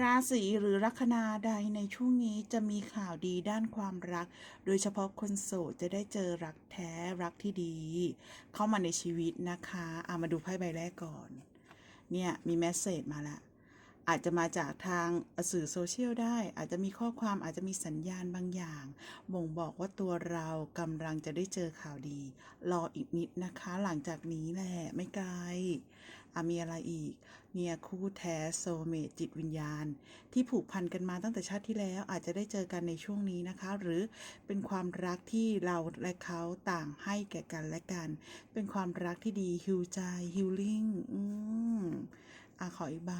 ราศีหรือลัคนาใดในช่วงนี้จะมีข่าวดีด้านความรัก โดยเฉพาะคนโสดจะได้เจอรักแท้รักที่ดี เข้ามาในชีวิตนะคะเอามาดูไพ่ใบแรกก่อน เนี่ยมีแมสเซจมาละ อาจจะมาจากทางสื่อโซเชียลได้ อาจจะมีข้อความอาจจะมีสัญญาณบางอย่าง บ่งบอกว่าตัวเรากำลังจะได้เจอข่าวดี รออีกนิดนะคะ หลังจากนี้แหละไม่ไกล อะมีอะไรอีก เนี่ยคู่แท้โซเมตจิตวิญญาณ ที่ผูกพันกันมาตั้งแต่ชาติที่แล้วอาจจะได้เจอกันในช่วงนี้นะคะ หรือเป็นความรักที่เราและเขาต่างให้แก่กันและกัน เป็นความรักที่ดีฮิวใจฮิลลิ่งอืมอะขออีกใบ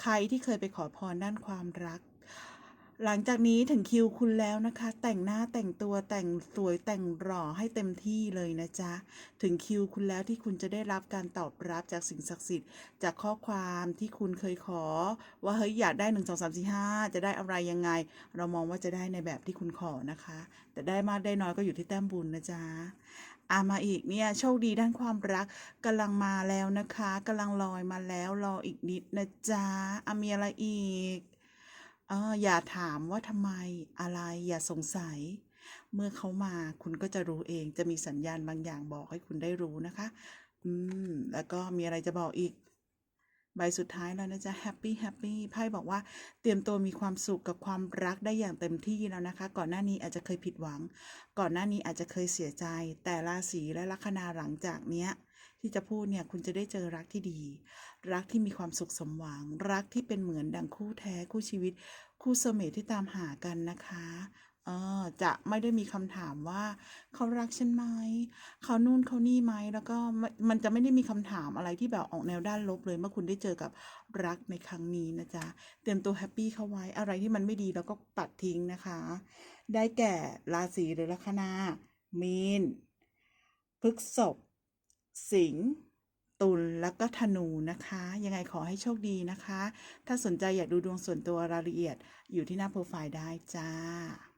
ใครที่เคยไปขอพรด้านความรัก หลังจากนี้ถึงคิวคุณแล้วนะคะ แต่งหน้าแต่งตัวแต่งสวยแต่งหล่อให้เต็มที่เลยนะจ๊ะ ถึงคิวคุณแล้วที่คุณจะได้รับการตอบรับจากสิ่งศักดิ์สิทธิ์ จากข้อความที่คุณเคยขอ ว่าเฮ้ยอยากได้หนึ่งสองสามสี่ห้าจะได้อะไรยังไง เรามองว่าจะได้ในแบบที่คุณขอนะคะ แต่ได้มากได้น้อยก็อยู่ที่แต้มบุญนะจ๊ะอามาอีกเนี่ยโชคดีด้านความรักกำลังมาแล้วนะคะกำลังลอยมาแล้วรออีกนิดนะจ๊ะอามีอะไรอีก อออย่าถามว่าทำไมอะไรอย่าสงสัย เมื่อเขามาคุณก็จะรู้เองจะมีสัญญาณบางอย่างบอกให้คุณได้รู้นะคะ อืม แล้วก็มีอะไรจะบอกอีก ใบสุดท้ายแล้วนะจ๊ะแฮปปี้แฮปปี้ไพ่บอกว่าเตรียมตัวมีความสุขกับความรักได้อย่างเต็มที่แล้วนะคะ ก่อนหน้านี้อาจจะเคยผิดหวัง ก่อนหน้านี้อาจจะเคยเสียใจ แต่ราศีและลัคนาหลังจากเนี้ย ที่จะพูดเนี่ยคุณจะได้เจอรักที่ดี รักที่มีความสุขสมหวัง รักที่เป็นเหมือนดังคู่แท้คู่ชีวิต คู่เสมห์ที่ตามหากันนะคะเออจะไม่ได้มีคำถามว่าเขารักฉันไหมเขานู่นเขานี่ไหมแล้วก็มันจะไม่ได้มีคำถามอะไรที่แบบออกแนวด้านลบเลยเมื่อคุณได้เจอกับรักในครั้งนี้นะจ๊ะเตรียมตัวแฮปปี้เข้าไว้อะไรที่มันไม่ดีเราก็ปัดทิ้งนะคะ ได้แก่ราศีหรือลัคนามีนพฤษภ สิงห์ตุลแล้วก็ธนูนะคะ ยังไงขอให้โชคดีนะคะ ถ้าสนใจอยากดูดวงส่วนตัวรายละเอียดอยู่ที่หน้าโปรไฟล์ได้จ้า